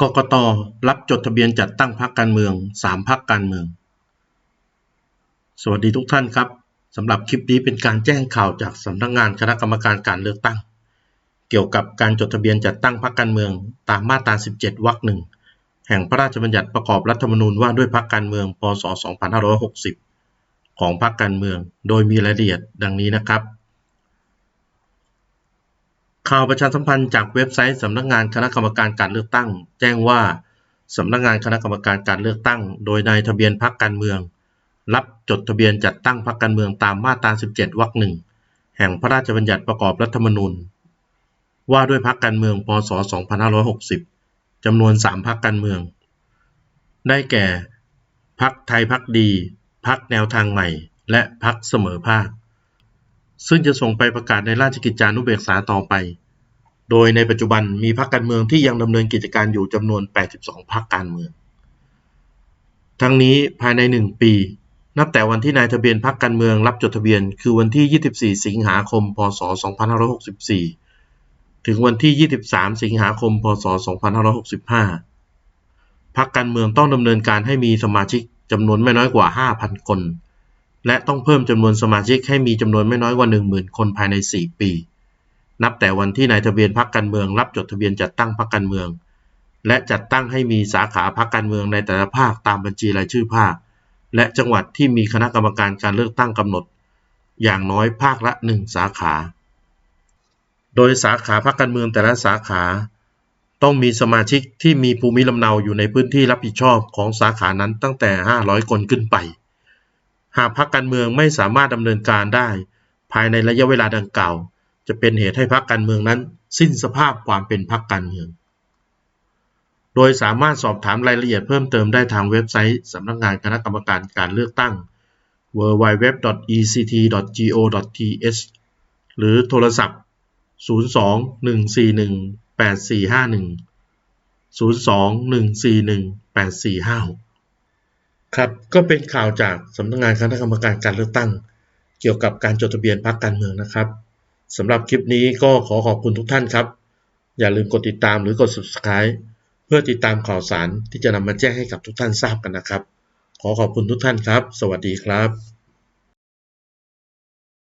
กกต รับจดทะเบียนจัดตั้งพรรคการเมือง3พรรคการเมือง สวัสดีทุกท่านครับสำหรับคลิปนี้เป็นการแจ้งข่าวจากสำนักงานคณะกรรมการการเลือกตั้ง เกี่ยวกับการจดทะเบียนจัดตั้งพรรคการเมือง ตามมาตรา 17 วรรคหนึ่งแห่งพระราชบัญญัติประกอบรัฐธรรมนูญว่าด้วยพรรคการเมือง พศ 2560 ของพรรคการเมือง โดยมีรายละเอียดดังนี้นะครับ ข่าวประชาสัมพันธ์จากเว็บไซต์สำนักงานคณะกรรมการการเลือกตั้ง แจ้งว่าสำนักงานคณะกรรมการการเลือกตั้ง โดยนายทะเบียนพรรคการเมือง รับจดทะเบียนจัดตั้งพรรคการเมืองตามมาตรา 17 วรรคหนึ่งแห่งพระราชบัญญัติประกอบรัฐธรรมนูญ ว่าด้วยพรรคการเมืองพศ 2560 จำนวน 3 พรรคการเมือง ได้แก่พรรคไทยพรรคดีพรรคแนวทางใหม่ และพรรคเสมอภาค ซึ่งจะส่งไปประกาศในราชกิจจานุเบกษาต่อไป โดยในปัจจุบันมีพรรคการเมืองที่ยังดำเนินกิจการอยู่จำนวน 82 พรรคการเมือง ทั้งนี้ภายใน 1 ปี นับแต่วันที่นายทะเบียนพรรคการเมืองรับจดทะเบียน คือวันที่ 24 สิงหาคม พศ 2564 ถึงวันที่ 23 สิงหาคม พศ 2565 พรรคการเมืองต้องดำเนินการให้มีสมาชิกจำนวนไม่น้อยกว่า 5,000 คน และต้องเพิ่มจำนวนสมาชิกให้มีจำนวนไม่น้อยกว่า 10,000 คนภายใน 4 ปี นับแต่วันที่นายทะเบียนพรรคการเมือง รับจดทะเบียนจัดตั้งพรรคการเมือง และจัดตั้งให้มีสาขาพรรคการเมืองในแต่ละภาคตามบัญชีรายชื่อภาค และจังหวัดที่มีคณะกรรมการการเลือกตั้งกำหนด อย่างน้อยภาคละ 1 สาขา โดยสาขาพรรคการเมืองแต่ละสาขา ต้องมีสมาชิกที่มีภูมิลำเนาอยู่ในพื้นที่รับผิดชอบของสาขานั้นตั้งแต่ 500 คนขึ้นไป หากพรรคการเมืองไม่สามารถดำเนินการได้ ภายในระยะเวลาดังกล่าว จะเป็นเหตุให้พรรคการเมืองนั้น สิ้นสภาพความเป็นพรรคการเมือง โดยสามารถสอบถามรายละเอียดเพิ่มเติมได้ทางเว็บไซต์สำนักงานคณะกรรมการการเลือกตั้ง www.ect.go.th หรือโทรศัพท์ 02-141-8451 02-141-8456 ครับก็เป็นข่าวจากสำนักงานคณะกรรมการการเลือกตั้ง เกี่ยวกับการจดทะเบียนพรรคการเมืองนะครับสำหรับคลิปนี้ก็ขอขอบคุณทุกท่านครับ อย่าลืมกดติดตามหรือกด subscribe เพื่อติดตามข่าวสารที่จะนำมาแจ้งให้กับทุกท่านทราบกันนะครับ ขอขอบคุณทุกท่านครับ สวัสดีครับ